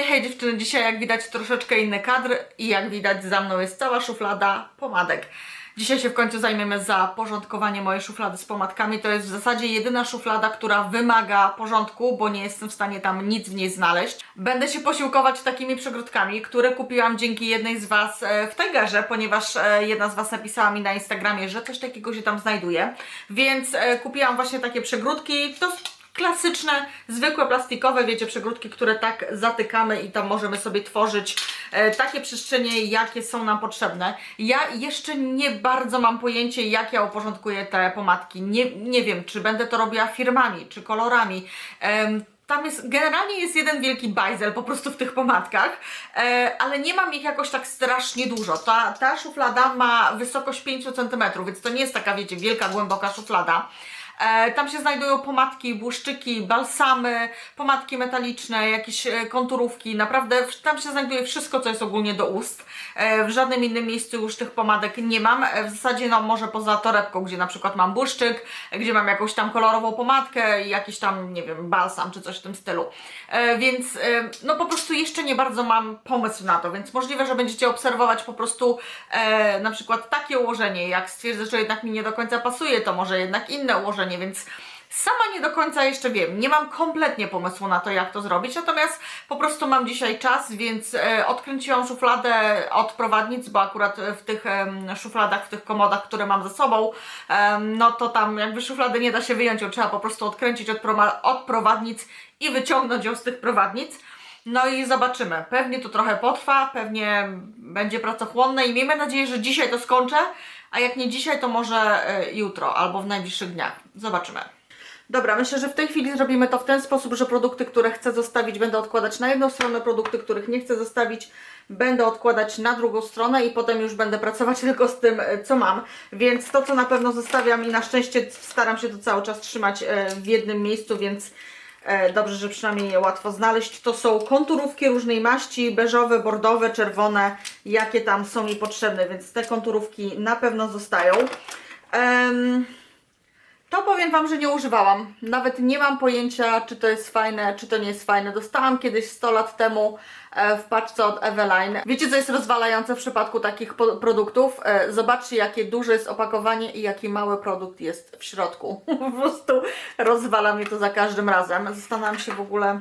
Hej, hej dziewczyny, dzisiaj jak widać troszeczkę inny kadr i jak widać za mną jest cała szuflada pomadek. Dzisiaj się w końcu zajmiemy za porządkowanie mojej szuflady z pomadkami. To jest w zasadzie jedyna szuflada, która wymaga porządku, bo nie jestem w stanie tam nic w niej znaleźć. Będę się posiłkować takimi przegródkami, które kupiłam dzięki jednej z Was e, w Tigerze, ponieważ e, jedna z Was napisała mi na Instagramie, że coś takiego się tam znajduje. Więc e, kupiłam właśnie takie przegródki. To klasyczne, zwykłe plastikowe, wiecie, przegródki, które tak zatykamy i tam możemy sobie tworzyć e, takie przestrzenie, jakie są nam potrzebne. Ja jeszcze nie bardzo mam pojęcie, jak ja uporządkuję te pomadki. Nie, nie wiem, czy będę to robiła firmami, czy kolorami. Em, tam jest, generalnie jest jeden wielki bajzel po prostu w tych pomadkach, e, ale nie mam ich jakoś tak strasznie dużo. Ta, ta szuflada ma wysokość 5 cm, więc to nie jest taka, wiecie, wielka, głęboka szuflada. E, tam się znajdują pomadki, błyszczyki, balsamy, pomadki metaliczne, jakieś e, konturówki. Naprawdę tam się znajduje wszystko, co jest ogólnie do ust. E, w żadnym innym miejscu już tych pomadek nie mam. W zasadzie, no może poza torebką, gdzie na przykład mam błyszczyk, gdzie mam jakąś tam kolorową pomadkę i jakiś tam, nie wiem, balsam czy coś w tym stylu. Więc no po prostu jeszcze nie bardzo mam pomysł na to, więc możliwe, że będziecie obserwować po prostu na przykład takie ułożenie. Jak stwierdzę, że jednak mi nie do końca pasuje, to może jednak inne ułożenie, więc sama nie do końca jeszcze wiem. Nie mam kompletnie pomysłu na to, jak to zrobić, natomiast po prostu mam dzisiaj czas, więc e, odkręciłam szufladę od prowadnic, bo akurat w tych szufladach, w tych komodach, które mam ze sobą, no to tam jakby szuflady nie da się wyjąć, ją trzeba po prostu odkręcić od, od prowadnic i wyciągnąć ją z tych prowadnic. No i zobaczymy. Pewnie to trochę potrwa, pewnie będzie pracochłonne i miejmy nadzieję, że dzisiaj to skończę, a jak nie dzisiaj, to może e, jutro albo w najbliższych dniach. Zobaczymy. Dobra, myślę, że w tej chwili zrobimy to w ten sposób, że produkty, które chcę zostawić, będę odkładać na jedną stronę, produkty, których nie chcę zostawić, będę odkładać na drugą stronę i potem już będę pracować tylko z tym, e, co mam. Więc to, co na pewno zostawiam i na szczęście staram się to cały czas trzymać e, w jednym miejscu, więc Dobrze, że przynajmniej je łatwo znaleźć. To są konturówki różnej maści, beżowe, bordowe, czerwone, jakie tam są mi potrzebne, więc te konturówki na pewno zostają. Em, to powiem Wam, że nie używałam. Nawet nie mam pojęcia, czy to jest fajne, czy to nie jest fajne. Dostałam kiedyś 100 lat temu e, w paczce od Eveline. Wiecie, co jest rozwalające w przypadku takich produktów? E, Zobaczcie, jakie duże jest opakowanie i jaki mały produkt jest w środku. po prostu rozwala mnie to za każdym razem. Zastanawiam się w ogóle,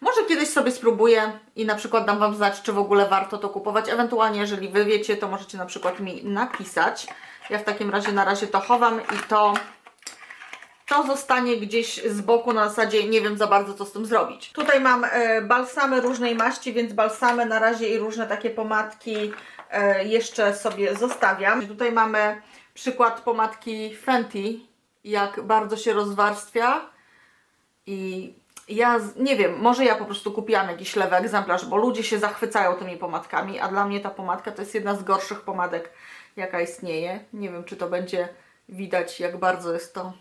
może kiedyś sobie spróbuję i na przykład dam Wam znać, czy w ogóle warto to kupować. Ewentualnie, jeżeli Wy wiecie, to możecie na przykład mi napisać. Ja w takim razie na razie to chowam i to to zostanie gdzieś z boku na zasadzie nie wiem za bardzo co z tym zrobić. Tutaj mam e, balsamy różnej maści, więc balsamy na razie i różne takie pomadki e, jeszcze sobie zostawiam. Tutaj mamy przykład pomadki Fenty, jak bardzo się rozwarstwia i ja nie wiem, może ja po prostu kupiłam jakiś lewy egzemplarz, bo ludzie się zachwycają tymi pomadkami, a dla mnie ta pomadka to jest jedna z gorszych pomadek, jaka istnieje. Nie wiem, czy to będzie widać, jak bardzo jest to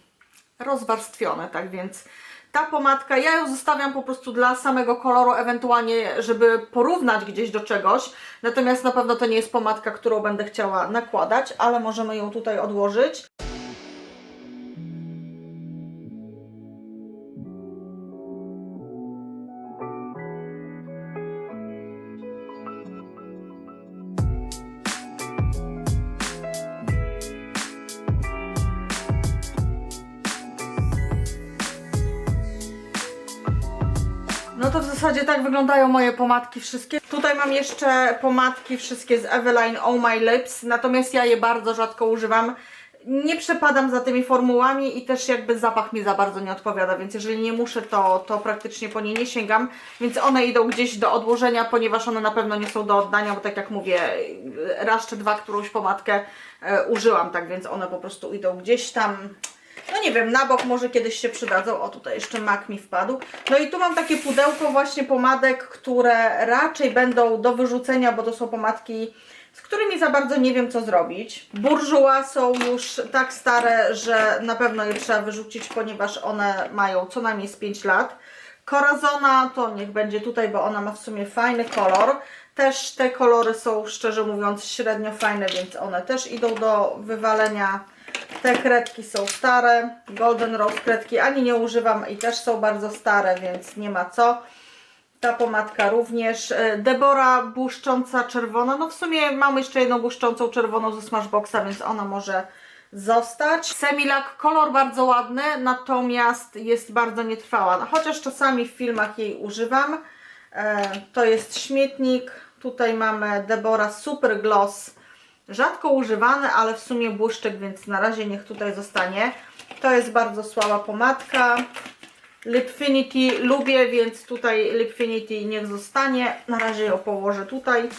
rozwarstwione, tak więc ta pomadka, ja ją zostawiam po prostu dla samego koloru, ewentualnie, żeby porównać gdzieś do czegoś, natomiast na pewno to nie jest pomadka, którą będę chciała nakładać, ale możemy ją tutaj odłożyć. To w zasadzie tak wyglądają moje pomadki wszystkie. Tutaj mam jeszcze pomadki wszystkie z Eveline Oh My Lips, natomiast ja je bardzo rzadko używam. Nie przepadam za tymi formułami i też jakby zapach mi za bardzo nie odpowiada, więc jeżeli nie muszę, to, to praktycznie po nie nie sięgam. Więc one idą gdzieś do odłożenia, ponieważ one na pewno nie są do oddania, bo tak jak mówię, raz czy dwa którąś pomadkę e, użyłam, tak więc one po prostu idą gdzieś tam no nie wiem, na bok może kiedyś się przydadzą. O, tutaj jeszcze mak mi wpadł. No i tu mam takie pudełko właśnie pomadek, które raczej będą do wyrzucenia, bo to są pomadki, z którymi za bardzo nie wiem co zrobić. Burżuła są już tak stare, że na pewno je trzeba wyrzucić, ponieważ one mają co najmniej z 5 lat. Corazona to niech będzie tutaj, bo ona ma w sumie fajny kolor. Też te kolory są szczerze mówiąc średnio fajne, więc one też idą do wywalenia. Te kredki są stare, Golden Rose kredki ani nie używam i też są bardzo stare, więc nie ma co. Ta pomadka również. E, Debora błyszcząca czerwona. No w sumie mamy jeszcze jedną błyszczącą czerwoną ze Smashboxa, więc ona może zostać. Semilak, kolor bardzo ładny, natomiast jest bardzo nietrwała. No, Chociaż czasami w filmach jej używam. E, to jest śmietnik. Tutaj mamy Debora Super Gloss. Rzadko używany, ale w sumie błyszczyk, więc na razie niech tutaj zostanie. To jest bardzo słaba pomadka. Lipfinity lubię, więc tutaj Lipfinity niech zostanie. Na razie ją położę tutaj.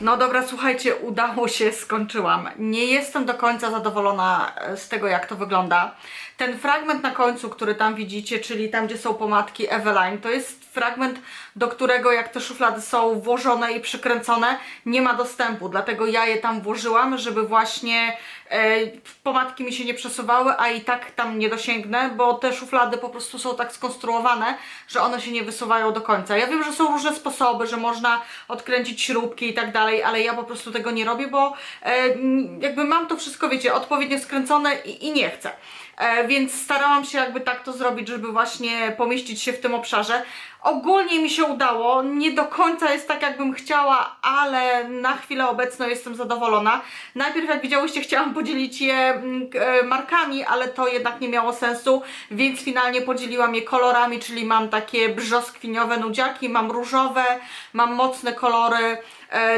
No dobra, słuchajcie, udało się, skończyłam. Nie jestem do końca zadowolona e, z tego, jak to wygląda. Ten fragment na końcu, który tam widzicie, czyli tam, gdzie są pomadki Eveline, to jest fragment, do którego jak te szuflady są włożone i przykręcone, nie ma dostępu. Dlatego ja je tam włożyłam, żeby właśnie e, pomadki mi się nie przesuwały, a i tak tam nie dosięgnę, bo te szuflady po prostu są tak skonstruowane, że one się nie wysuwają do końca. Ja wiem, że są różne sposoby, że można odkręcić śrubki i tak dalej, ale ja po prostu tego nie robię, bo e, jakby mam to wszystko, wiecie, odpowiednio skręcone i, i nie chcę. E, więc starałam się jakby tak to zrobić, żeby właśnie pomieścić się w tym obszarze. Ogólnie mi się udało, nie do końca jest tak jakbym chciała, ale na chwilę obecną jestem zadowolona. Najpierw jak widziałyście chciałam podzielić je mm, e, markami, ale to jednak nie miało sensu, więc finalnie podzieliłam je kolorami, czyli mam takie brzoskwiniowe nudziaki, mam różowe, mam mocne kolory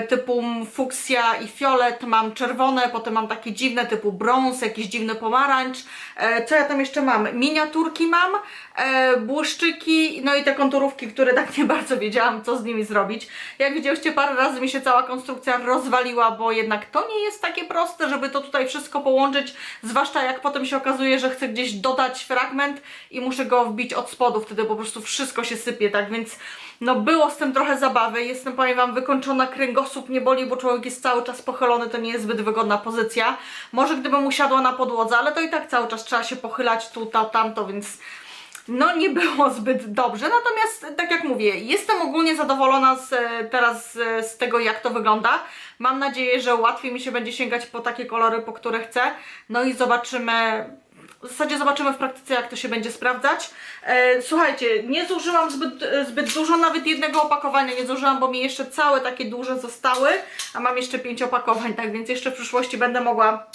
typu fuksja i fiolet, mam czerwone, potem mam takie dziwne typu brąz, jakiś dziwny pomarańcz, e, E, co ja tam jeszcze mam? Miniaturki mam, e, błyszczyki, no i te konturówki, które tak nie bardzo wiedziałam, co z nimi zrobić. Jak widzieliście, parę razy mi się cała konstrukcja rozwaliła, bo jednak to nie jest takie proste, żeby to tutaj wszystko połączyć, zwłaszcza jak potem się okazuje, że chcę gdzieś dodać fragment i muszę go wbić od spodu, wtedy po prostu wszystko się sypie, tak więc no było z tym trochę zabawy, jestem powiem Wam wykończona, kręgosłup nie boli, bo człowiek jest cały czas pochylony, to nie jest zbyt wygodna pozycja. Może gdybym usiadła na podłodze, ale to i tak cały czas trzeba się pochylać tu, tam, tamto, więc no nie było zbyt dobrze, natomiast tak jak mówię, jestem ogólnie zadowolona z, e, teraz z, z tego jak to wygląda. Mam nadzieję, że łatwiej mi się będzie sięgać po takie kolory, po które chcę. No i zobaczymy, w zasadzie zobaczymy w praktyce jak to się będzie sprawdzać. E, słuchajcie, nie zużyłam zbyt, zbyt dużo, nawet jednego opakowania nie zużyłam, bo mi jeszcze całe takie duże zostały, a mam jeszcze pięć opakowań, tak więc jeszcze w przyszłości będę mogła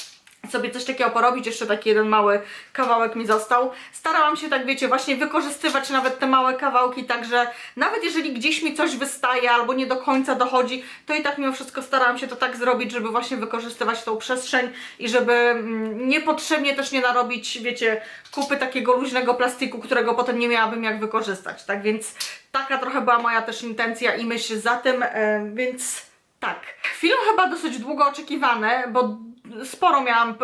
sobie coś takiego porobić, jeszcze taki jeden mały kawałek mi został. Starałam się tak, wiecie, właśnie wykorzystywać nawet te małe kawałki, także nawet jeżeli gdzieś mi coś wystaje albo nie do końca dochodzi, to i tak mimo wszystko starałam się to tak zrobić, żeby właśnie wykorzystywać tą przestrzeń i żeby mm, niepotrzebnie też nie narobić, wiecie, kupy takiego luźnego plastiku, którego potem nie miałabym jak wykorzystać, tak więc taka trochę była moja też intencja i myśl za tym, e, więc tak. Film chyba dosyć długo oczekiwany, bo sporo miałam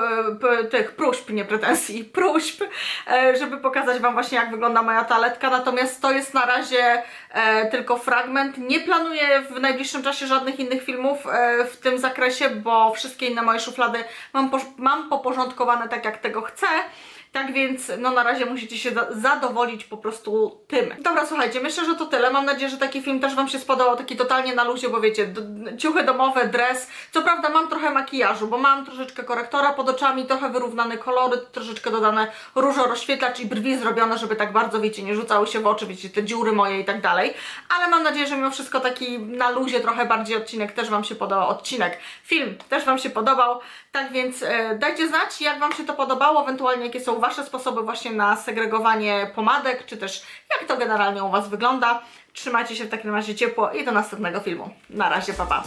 tych próśb, nie pretensji, próśb, e, żeby pokazać Wam właśnie jak wygląda moja toaletka, natomiast to jest na razie e, tylko fragment. Nie planuję w najbliższym czasie żadnych innych filmów e, w tym zakresie, bo wszystkie inne moje szuflady mam, mam poporządkowane tak jak tego chcę. Tak więc, no na razie musicie się za- zadowolić po prostu tym. Dobra, słuchajcie, myślę, że to tyle. Mam nadzieję, że taki film też Wam się spodobał, taki totalnie na luzie, bo wiecie, ciuchy domowe, dres. Co prawda mam trochę makijażu, bo mam troszeczkę korektora pod oczami, trochę wyrównany koloryt, troszeczkę dodane różo rozświetlacz i brwi zrobione, żeby tak bardzo, wiecie, nie rzucały się w oczy, wiecie, te dziury moje i tak dalej. Ale mam nadzieję, że mimo wszystko taki na luzie trochę bardziej odcinek też Wam się podobał. Odcinek, film też Wam się podobał. Tak więc e, dajcie znać, jak Wam się to podobało, ewentualnie jakie są Wasze sposoby właśnie na segregowanie pomadek, czy też jak to generalnie u Was wygląda. Trzymajcie się w takim razie ciepło i do następnego filmu. Na razie, pa pa!